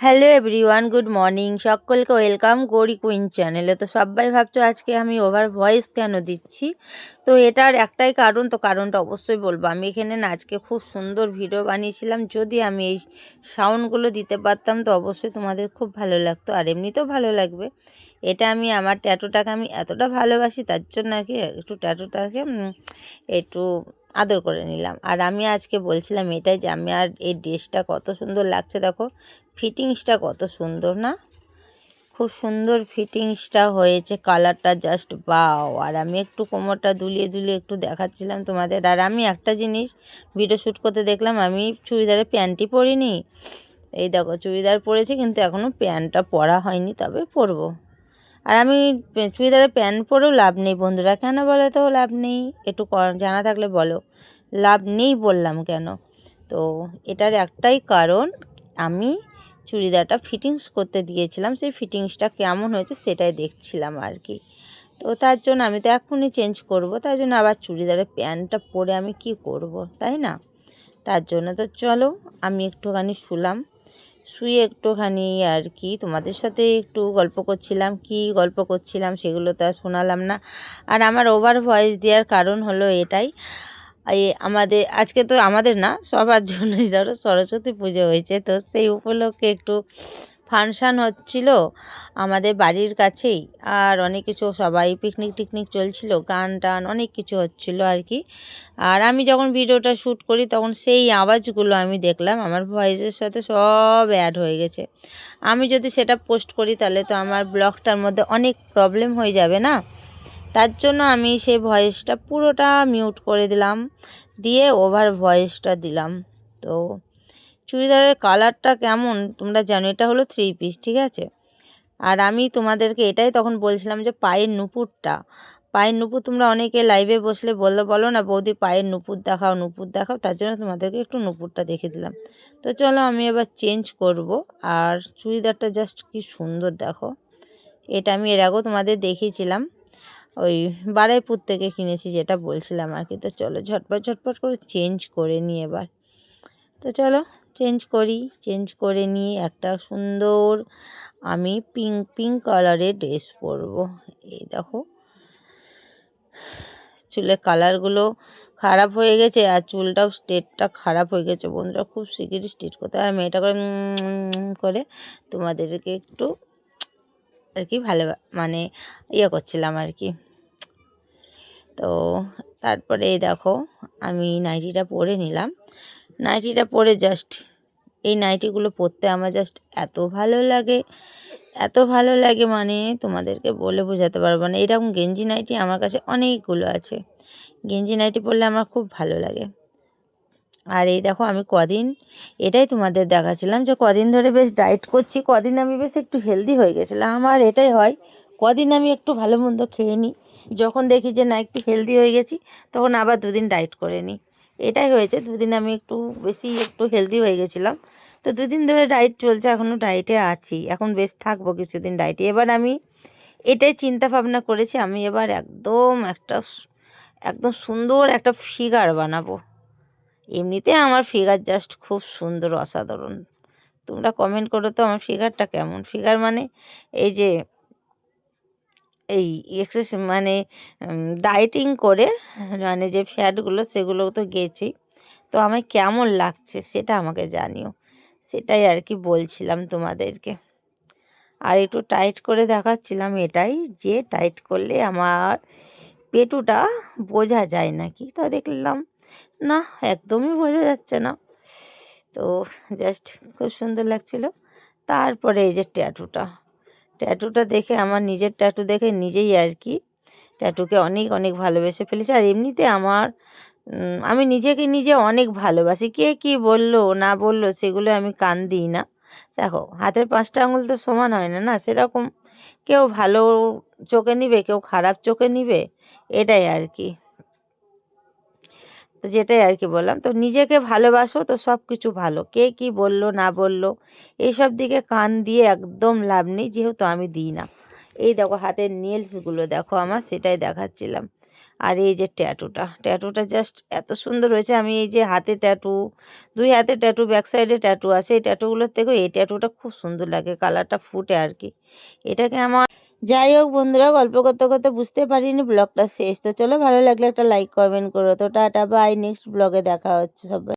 Hello everyone, good morning. সকলকে welcome Gauri queen চ্যানেলে। তো সবাই ভাবছ আজকে আমি ওভার ভয়েস কেন দিচ্ছি? তো এটার একটাই কারণ, তো কারণটা অবশ্যই বলব। আমি এখানে না আজকে খুব সুন্দর ভিডিও বানিয়েছিলাম। যদি আমি এই সাউন্ডগুলো দিতে পারতাম, তো অবশ্যই তোমাদের খুব ভালো লাগতো। আর এমনিতেও ভালো লাগবে। এটা আমি, আমার ট্যাটুটাকে আমি এতটা ভালোবাসি, তার জন্য আর কি একটু ট্যাটুটাকে একটু আদর করে নিলাম। আর আমি আজকে বলছিলাম এটাই যে আমি আর এই ড্রেসটা কত সুন্দর লাগছে দেখো। ফিটিংসটা কত সুন্দর না? খুব সুন্দর ফিটিংসটা হয়েছে কালারটা জাস্ট বাও আর আমি একটু কোমরটা দুলিয়ে দুলিয়ে একটু দেখাচ্ছিলাম তোমাদের। আর আমি একটা জিনিস ভিডিও শ্যুট করতে দেখলাম, আমি চুড়িদারের প্যান্টই পরিনি। এই দেখো চুড়িদার পরেছি কিন্তু এখনও প্যান্টটা পরা হয়নি, তবে পরবো। আর আমি চুড়িদারের প্যান্ট পরেও লাভ নেই বন্ধুরা। কেন বলো তো? লাভ নেই। একটু জানা থাকলে বলো। লাভ নেই বললাম কেন? তো এটার একটাই কারণ, আমি চুড়িদারটা ফিটিংস করতে দিয়েছিলাম। সেই ফিটিংসটা কেমন হয়েছে সেটাই দেখছিলাম আর কি। তো তার জন্য আমি তো এখনই চেঞ্জ করব। তার জন্য আবার চুড়িদারের প্যান্টটা পরে আমি কি করব, তাই না? তার জন্য তো চলো, আমি একটুখানি শুলাম। শুয়ে একটুখানি আর কি। তোমাদের সাথে একটু গল্প করছিলাম, কি গল্প করছিলাম সেগুলো তো আর শোনালাম না। আর আমার ওভার ভয়েস দেওয়ার কারণ হলো এটাই আমাদের, আজকে তো আমাদের না, সবার জন্যই ধরো সরস্বতী পুজো হয়েছে। তো সেই উপলক্ষে একটু ফাংশান হচ্ছিল আমাদের বাড়ির কাছেই আর অনেক কিছু সবাই পিকনিক টিকনিক চলছিল, গান টান অনেক কিছু হচ্ছিল আর কি। আর আমি যখন ভিডিওটা শ্যুট করি তখন সেই আওয়াজগুলো আমি দেখলাম, আমার ভয়েসের সাথে সব অ্যাড হয়ে গেছে। আমি যদি সেটা পোস্ট করি তাহলে তো আমার ব্লগটার মধ্যে অনেক প্রবলেম হয়ে যাবে না? তার জন্য আমি সেই ভয়েসটা পুরোটা মিউট করে দিলাম, দিয়ে ওভার ভয়েসটা দিলাম। তো চুড়িদারের কালারটা কেমন, তোমরা জানো, এটা হলো থ্রি পিস ঠিক আছে? আর আমি তোমাদেরকে এটাই তখন বলছিলাম যে পায়ের নুপুরটা। পায়ের নুপুর তোমরা অনেকে লাইভে বসলে বললে, বলো না বৌদি পায়ের নুপুর দেখাও নুপুর দেখাও, তার জন্য তোমাদেরকে একটু নুপুরটা দেখে দিলাম। তো চলো আমি এবার চেঞ্জ করব, আর চুড়িদারটা জাস্ট কি সুন্দর দেখো। এটা আমি এর আগেও তোমাদের দেখিয়েছিলাম, ওই বারাইপুর থেকে কিনেছি যেটা বলছিলাম আর কি। তো চলো ঝটপট ঝটপট করে চেঞ্জ করে নিই এবার। তো চলো চেঞ্জ করি চেঞ্জ করে নিয়ে একটা সুন্দর আমি পিঙ্ক পিঙ্ক কালারের ড্রেস পরবো। এই দেখো। চুলের কালারগুলো খারাপ হয়ে গেছে আর চুলটাও স্টেটটা খারাপ হয়ে গেছে। বন্ধুরা, খুব শিগগিরই স্টেট করতে। আর মেয়েটা করে করে তোমাদেরকে একটু আর কি ভালো মানে ইয়ে করছিলাম আর কি। তো তারপরে দেখো, আমি নাইটিটা পরে নিলাম। নাইটিটা পরে জাস্ট এই নাইটিগুলো পরতে আমার জাস্ট এত ভালো লাগে, এত ভালো লাগে মানে তোমাদেরকে বলে বোঝাতে পারব না। এরকম গেঞ্জি নাইটি আমার কাছে অনেকগুলো আছে। গেঞ্জি নাইটি পরলে আমার খুব ভালো লাগে। আর এই দেখো আমি কদিন, এটাই তোমাদের দেখাচ্ছিলাম যে কদিন ধরে বেশ ডায়েট করছি, কদিন আমি বেশ একটু হেলদি হয়ে গেছিলাম। আমার এটাই হয়, কদিন আমি একটু ভালো মন্দ খেয়ে নিই। যখন দেখি যে না একটু হেলদি হয়ে গেছি, তখন আবার দুদিন ডায়েট করে নিই। এটাই হয়েছে। দুদিন আমি একটু বেশি একটু হেলদি হয়ে গেছিলাম। তো দুদিন ধরে ডায়েট চলছে এখনও ডায়েটে আছি। এখন বেশ থাকব কিছুদিন ডায়েটে এবার আমি এটাই চিন্তা ভাবনা করেছি, আমি এবার একদম একটা একদম সুন্দর একটা ফিগার বানাবো। এমনিতে আমার ফিগার জাস্ট খুব সুন্দর, অসাধারণ। তোমরা কমেন্ট করো তো আমার ফিগারটা কেমন? ফিগার মানে এই যে এই এক্সারসাইজ মানে ডায়েটিং করে মানে যে ফ্যাটগুলো সেগুলো তো গেছি। তো আমার কেমন লাগছে সেটা আমাকে জানিও। সেটাই আর কি বলছিলাম তোমাদেরকে। আর একটু টাইট করে দেখাচ্ছিলাম এটাই যে টাইট করলে আমার পেটুটা বোঝা যায় নাকি? তা দেখলাম, না, একদমই বোঝা যাচ্ছে না। তো জাস্ট খুব সুন্দর লাগছিল। তারপরে এই যে ট্যাটুটা ট্যাটুটা দেখে, আমার নিজের ট্যাটু দেখে নিজেই আর কি ট্যাটুকে অনেক অনেক ভালোবেসে ফেলেছে। আর এমনিতে আমার আমি নিজেকে নিজে অনেক ভালোবাসি। কে কি বলল, না বলল, সেগুলো আমি কান দিই না। দেখো, হাতের পাঁচটা আঙুল তো সমান হয় না না? সেরকম কেউ ভালো চোখে নিবে, কেউ খারাপ চোখে নিবে, এটাই আর কি। তো যেটাই আর কি বললাম। তো নিজেকে ভালোবাসো তো সব কিছু ভালো। কে কি বলল, না বলল, এইসব দিকে কান দিয়ে একদম লাভ নেই, যেহেতু আমি দিই না। এই দেখো হাতের নেলসগুলো দেখো আমার, সেটাই দেখাচ্ছিলাম। আর এই যে ট্যাটুটা ট্যাটুটা জাস্ট এত সুন্দর হয়েছে। আমি এই যে হাতে ট্যাটু দুই হাতে ট্যাটু ব্যাক সাইডে ট্যাটু আছে। এই ট্যাটুগুলোর থেকেও এই ট্যাটুটা খুব সুন্দর লাগে কালারটা ফুটে আর কি। এটাকে আমার যাই হোক বন্ধুরা, গল্প করতে করতে বুঝতে পারিনি ব্লগটা শেষ। তো চলো ভালো লাগলে একটা লাইক কমেন্ট করো। তো টাটা বাই নেক্সট ব্লগে দেখা হচ্ছে সবাই।